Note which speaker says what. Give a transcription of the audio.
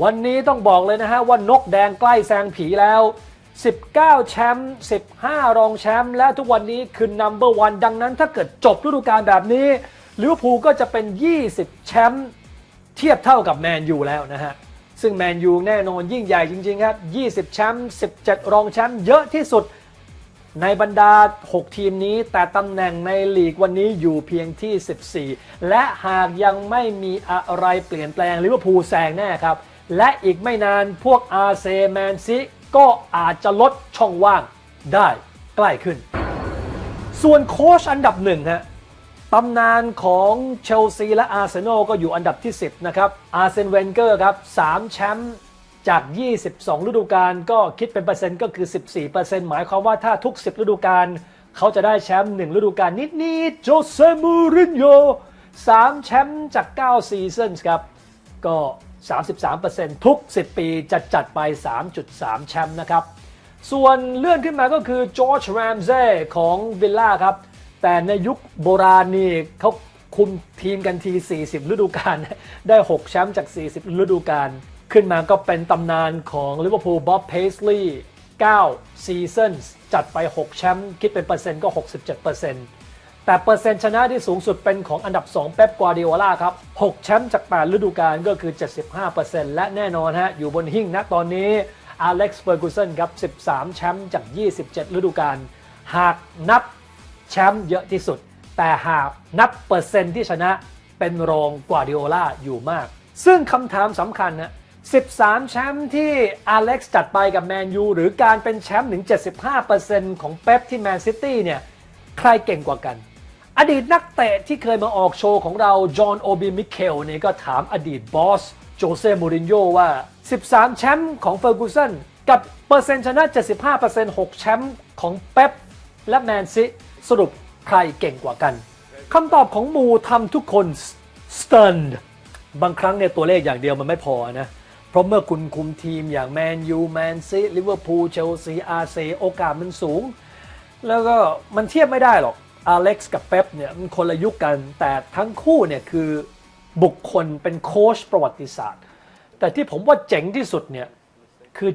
Speaker 1: วันนี้ต้องบอกเลยนะฮะว่านกแดงใกล้แซงผีแล้ว 19 แชมป์ 15 รองแชมป์ และทุกวันนี้คือ number one ดังนั้นถ้าเกิดจบฤดูกาลแบบนี้ลิเวอร์พูลก็จะเป็น 20 แชมป์เทียบเท่ากับแมนยูแล้วนะฮะ ซึ่งแมนยูแน่นอนยิ่งใหญ่จริง ๆ ครับ 20 แชมป์ 17 รองแชมป์เยอะที่สุดในบรรดา 6 ทีมนี้ แต่ตำแหน่งในลีกวันนี้อยู่เพียงที่ 14 และหากยังไม่มีอะไรเปลี่ยนแปลงลิเวอร์พูลแซงแน่ครับ และอีกไม่นานพวกอาร์เซแมนซิก็อาจจะลดช่องว่างได้ใกล้ขึ้น ส่วนโค้ชอันดับหนึ่งฮะตำนานของเชลซีและอาร์เซนอลก็อยู่อันดับที่ 10 นะครับ อาร์เซนเวนเกอร์ครับ3แชมป์จาก 22 ฤดูกาลก็คิดเป็นเปอร์เซ็นต์ก็คือ 14%หมายความว่าถ้าทุก 10 ฤดูกาลเขาจะได้แชมป์1ฤดูกาลนิดๆโจเซมูรินโญ่3แชมป์จาก 9 ซีซั่นครับ ก็ 33%ทุก 10 ปีจะจัดไป 3.3 แชมป์นะครับ ส่วนเลื่อนขึ้นมาก็คือจอร์จแรมเซ่ของวิลล่าครับ แต่ในยุคโบราณนี่เขาคุมทีมกันที 40 ฤดูกาลได้ 6 แชมป์จาก 40 ฤดูกาลขึ้นมาก็เป็นตำนานของลิเวอร์พูลบ๊อบเพสลีย์9ซีซันส์จัดไป 6 แชมป์คิดเป็นเปอร์เซ็นต์ก็ 67% แต่เปอร์เซ็นต์ชนะที่สูงสุดเป็นของอันดับ 2 เป๊ปกวาร์ดิโอลาครับ 6 แชมป์จาก 8 ฤดูกาลก็คือ 75%และแน่นอนฮะ อยู่บนหิ้งนะตอนนี้อเล็กซ์เฟอร์กูสันครับ 13 แชมป์จาก 27 ฤดูกาลหากนับแชมป์เยอะที่สุด แต่หากนับเปอร์เซ็นต์ที่ชนะเป็นรองกวาร์ดิโอลาอยู่มาก ซึ่งคำถามสำคัญนะ13 แชมป์ที่อเล็กซ์จัดไปกับแมนยูหรือการเป็นแชมป์ถึง 75%ของเป๊ปที่แมนซิตี้เนี่ย ใครเก่งกว่ากัน อดีตนักเตะที่เคยมาออกโชว์ของเรา จอห์นโอบีมิเคลเนี่ยก็ถามอดีตบอส โจเซ่มูรินโญ่ว่า 13 แชมป์ของเฟอร์กูสันกับเปอร์เซ็นต์ชนะ 75% 6 แชมป์ของเป๊ปและแมนซิสรุปใครเก่งกว่ากันคำตอบของมูทำทุกคนสเติร์นบางครั้งเนี่ยตัวเลขอย่างเดียวมันไม่พอนะ เพราะเมื่อคุณคุมทีมอย่างแมนยูแมนซีลิเวอร์พูลเชลซีอาร์เซโอกาสมันสูง แล้วก็มันเทียบไม่ได้หรอก อเล็กซ์กับเป๊ปเนี่ยมันคนละยุคกัน แต่ทั้งคู่เนี่ยคือบุคคลเป็นโค้ชประวัติศาสตร์ แต่ที่ผมว่าเจ๋งที่สุดเนี่ยคือ